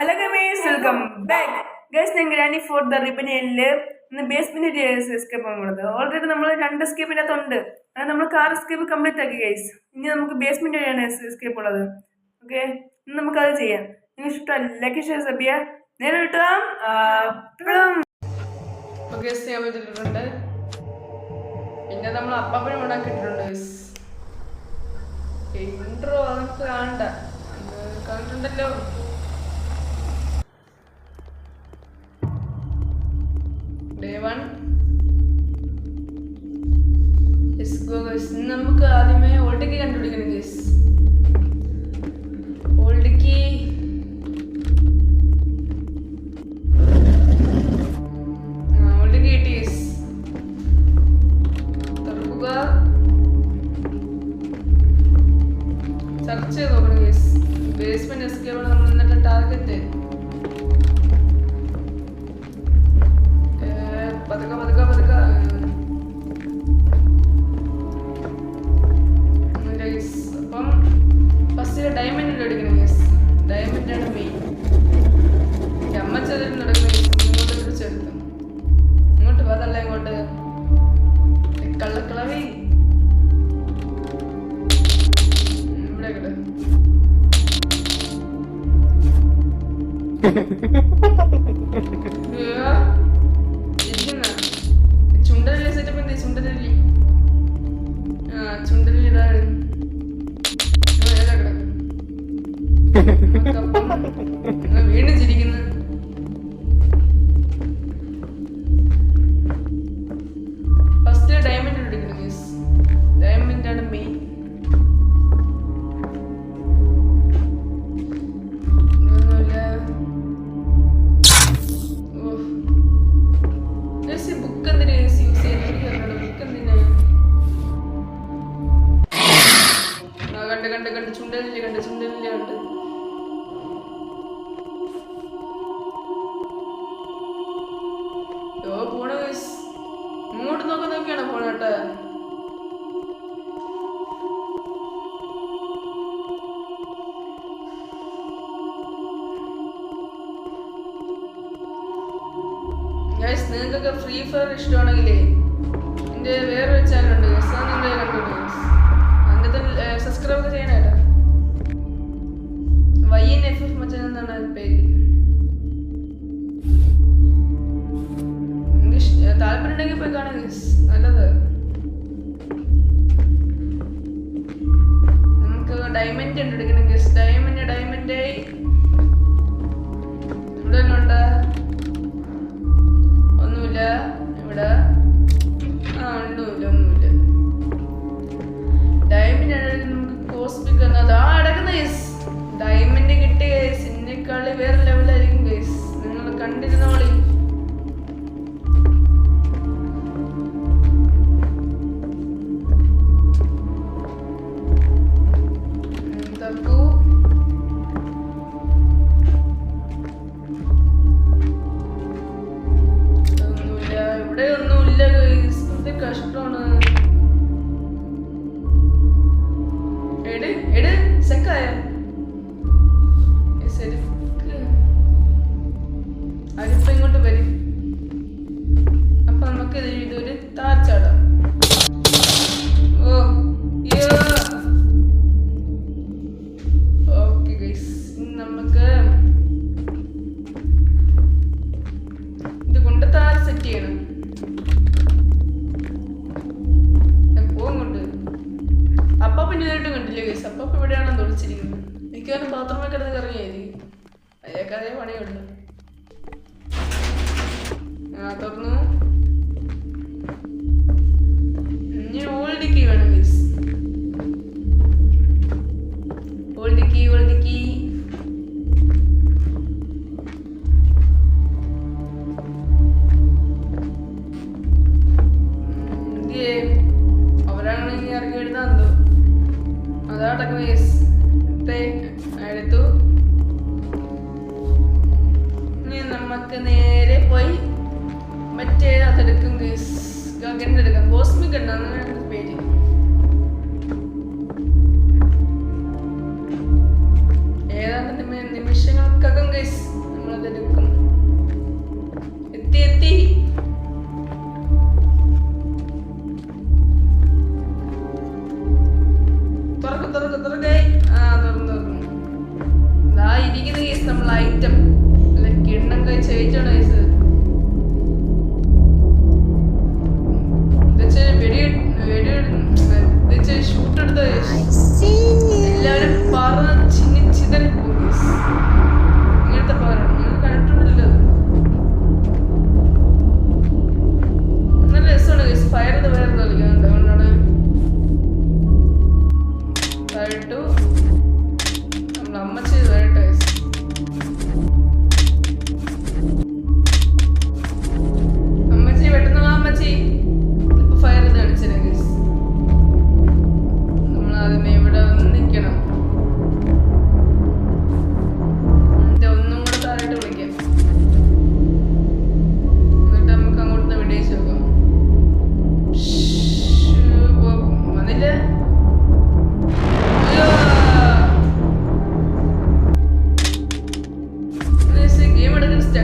Hello gamers welcome back guys ഞാൻ granny four the റിബനിയലിൽ ഇന്ന് ബേസ്മെന്റ് എസ്കേപ്പ് ഉള്ളത്. ഓൾറെഡി നമ്മൾ രണ്ട് എസ്കേപ്പ് ഇതിനകത്തുണ്ട് നമ്മൾ കാർ എസ്കേപ്പ് കംപ്ലീറ്റ് ആക്കി ഗൈസ് ഇനി നമുക്ക് ബേസ്മെന്റ് വഴിയാണ് എസ്കേപ്പ് ഉള്ളത്. ഓക്കെ ഇന്ന് നമുക്കത് ചെയ്യാം. നിങ്ങൾ ഇഷ്ടം ലക്കി ഷെയർ സബിയ നേരെ കിട്ടാം. ഓക്കെ ചെയ്യാൻ പറ്റിയിട്ടുണ്ട്. പിന്നെ നമ്മൾ അപ്പാപ്പനും ഉണ്ടാക്കിയിട്ടുണ്ട് ഗൈസ് ഇൻട്രോ നമുക്ക് കാണണ്ട. കണ്ടിട്ടുണ്ടല്ലോ. Day one yes go guys നമുക്ക് ആദ്യമേ ഓൾഡിക്ക് കണ്ടുപിടിക്കണം ഗസ് ഓൾഡിക്ക് നോക്കിയാണ് പോണേട്ടെ ഗൈസ് നിങ്ങൾക്കൊക്കെ ഫ്രീ ഫയർ ഇഷ്ടമാണെങ്കിലേ എന്റെ വേറെ ചാനലുണ്ട് ഗൈസ് അത് അതിന്റെ സബ്സ്ക്രൈബ് ഒക്കെ ചെയ്യണേട്ടാ വൈ എൻ എഫ് എഫ് പേര്. താല്പര്യം ഉണ്ടെങ്കിൽ പോയി കാണാം written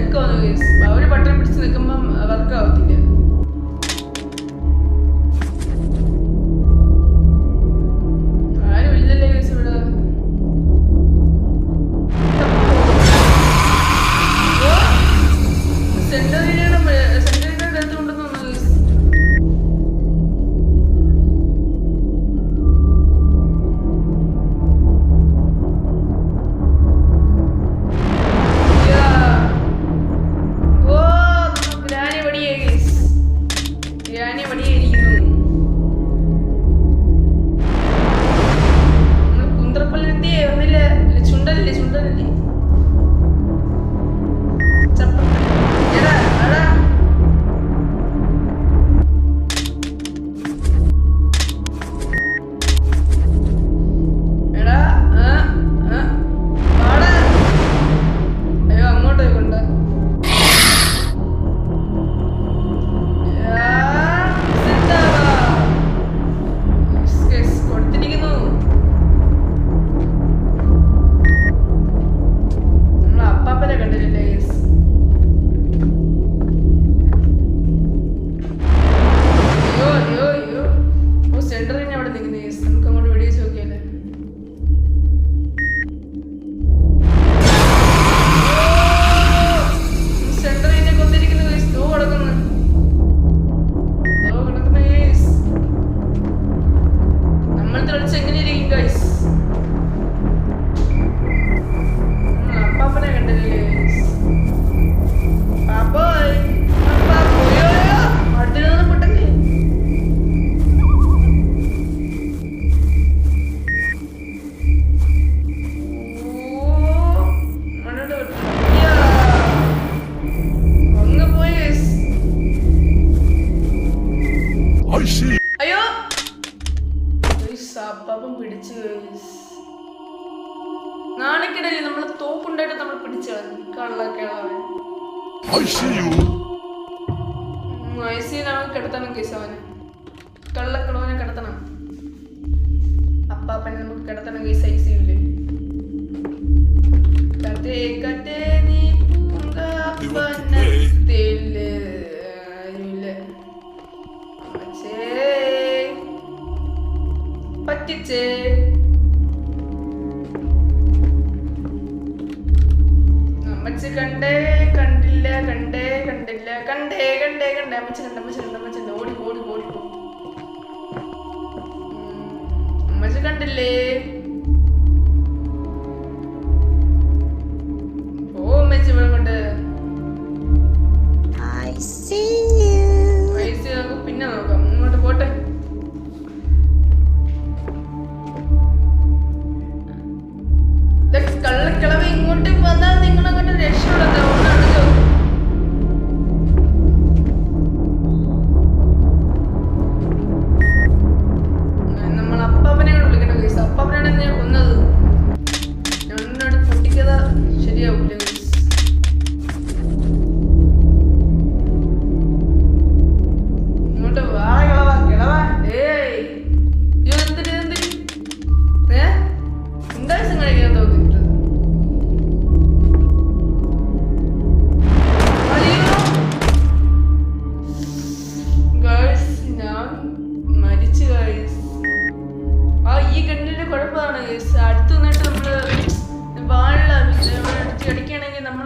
നിൽക്കുവാന്ന് ഒരു ബട്ടൺ പിടിച്ച് നിൽക്കുമ്പം വർക്കാവത്തില്ല പപ്പനെ നമുക്ക് കിടത്തണമെങ്കിൽ സൈസ് ചെയ്യൂലേ കഥേ കഥേ നീ പൂങ്കപ്പനത്തിൽ പറ്റിച്ചേ. അമ്മച്ച് കണ്ടേ കണ്ടില്ല കണ്ടേ കണ്ടില്ല. കണ്ടേ കണ്ടേ കണ്ടേ അമ്മച്ച് കണ്ട അമ്മച്ച്. കണ്ടില്ലേ? പിന്നെ നോക്കാം. ഇങ്ങോട്ട് പോട്ടെ. കള്ളക്കിളവ് ഇങ്ങോട്ട് വന്നാൽ നിങ്ങൾ അങ്ങോട്ട് രക്ഷപ്പെടുന്നത്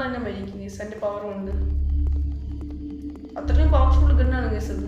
തന്നെ മരിക്കും ഗീസ് എൻ്റെ പവറുണ്ട് അത്രയും പവർഫുൾ ഗണ്ണാണ് ഗീസ് അത്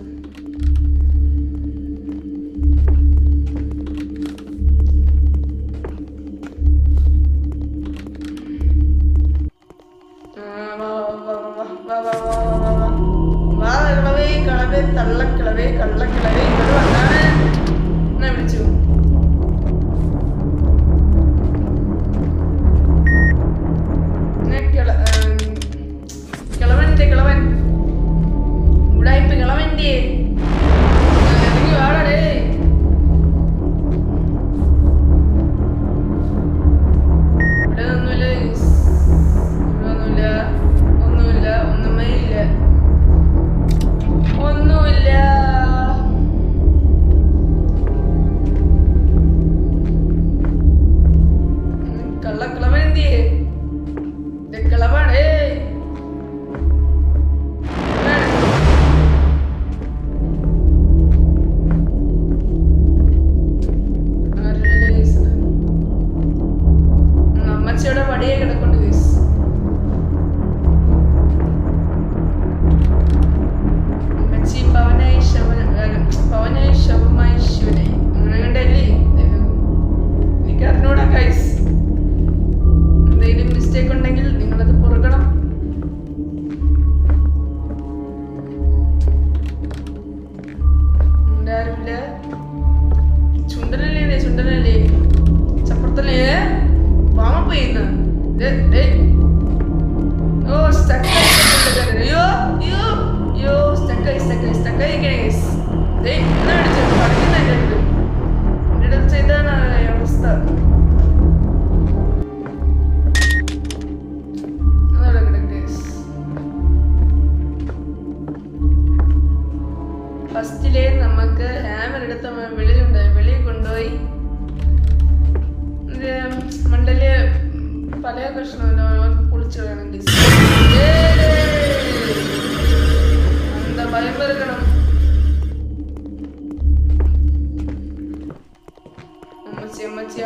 അമ്മച്ചി അമ്മച്ചി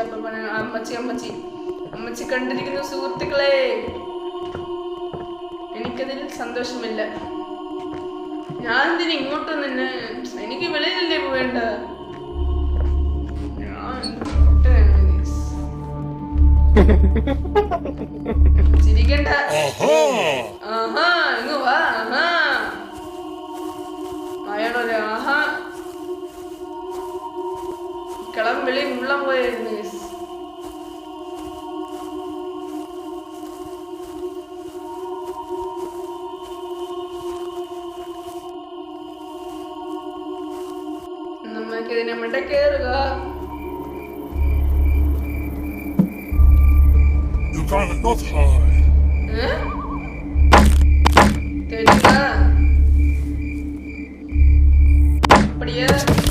അമ്മച്ചി അമ്മച്ചി. അമ്മച്ചി കണ്ടിരിക്കുന്ന സുഹൃത്തുക്കളെ എനിക്കതിൽ സന്തോഷമില്ല. ഞാൻ എന്തിനു ഇങ്ങോട്ട് നിന്നെ എനിക്ക് വെളിയിലല്ലേ പോവേണ്ട? ചിരിക്കണ്ട. ആഹാ ഇങ്ങ് വാ ആഹാ. അയാളൊരു ആഹാ. കളം വിളി ഉള്ളം പോയായിരുന്നു നമുക്ക് ഇതിനെ മിടക്കേറുക You can't not hide. Huh? Did you yeah.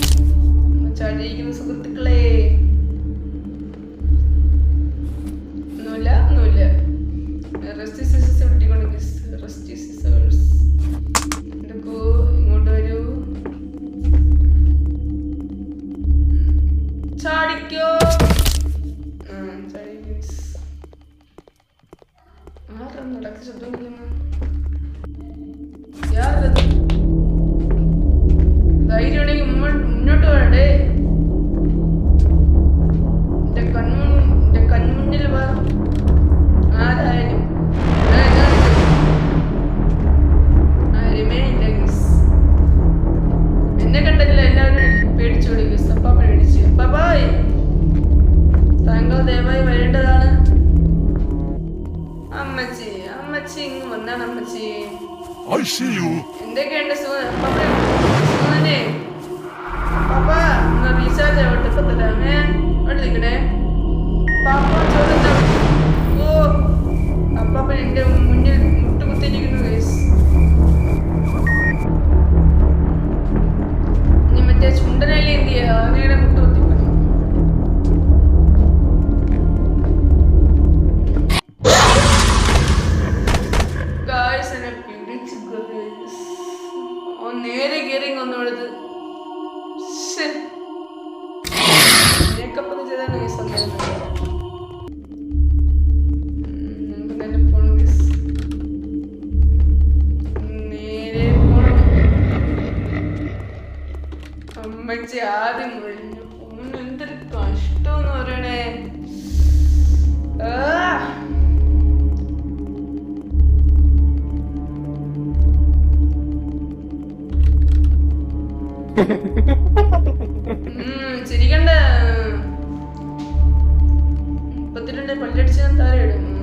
പല്ലടിച്ചാൽ താരം ഇടും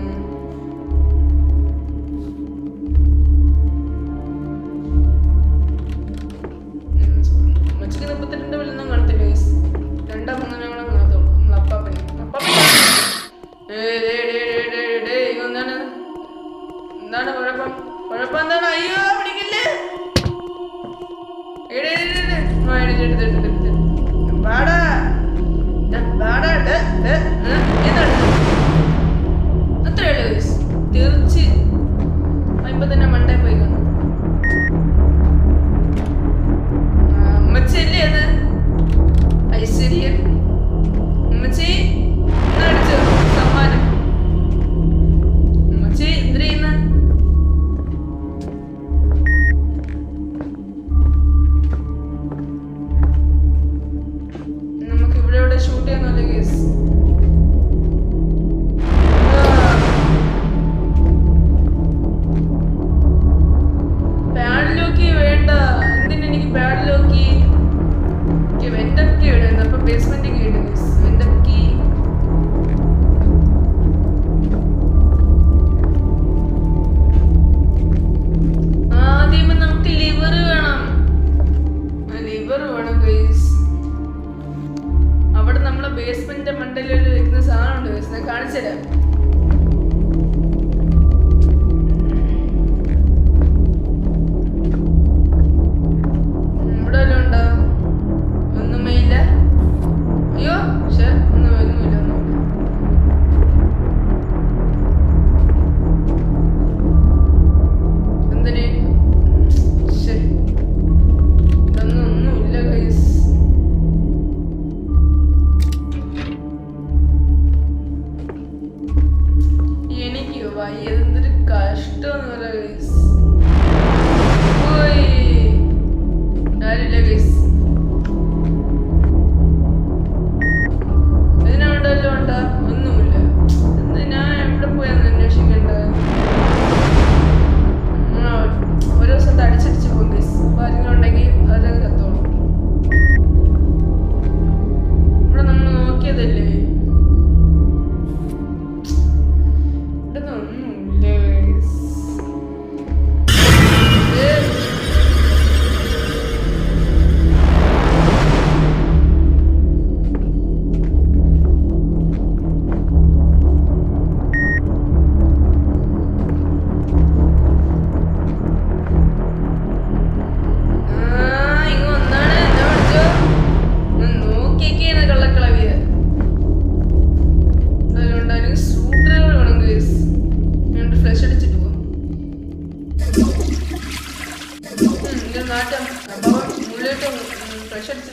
സംഭവം ഉള്ളിലോട്ട്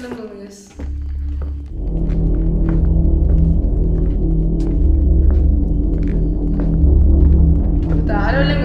തോന്നുന്നു യെസ് താരമെല്ലാം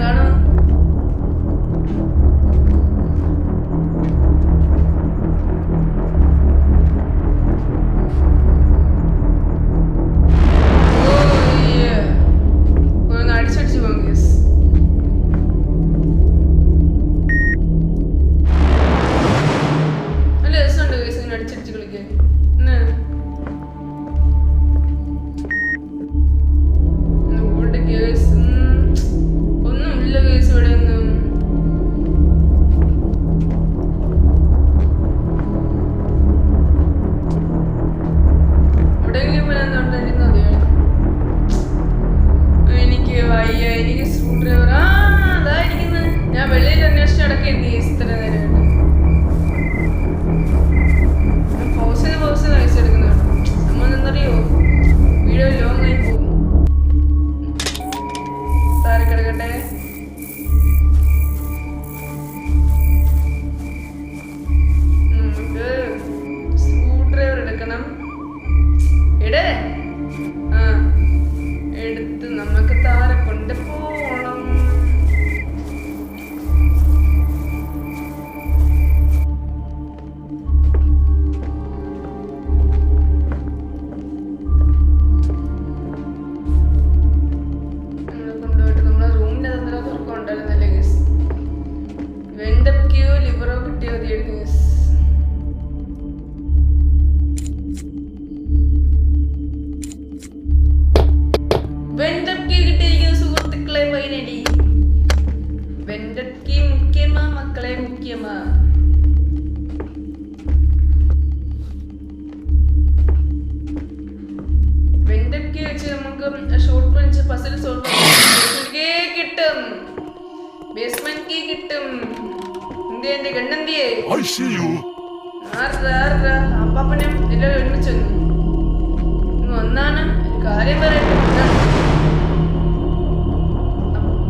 കാര്യം തന്നെ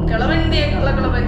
കിളവൻ കള്ളക്കിളവൻ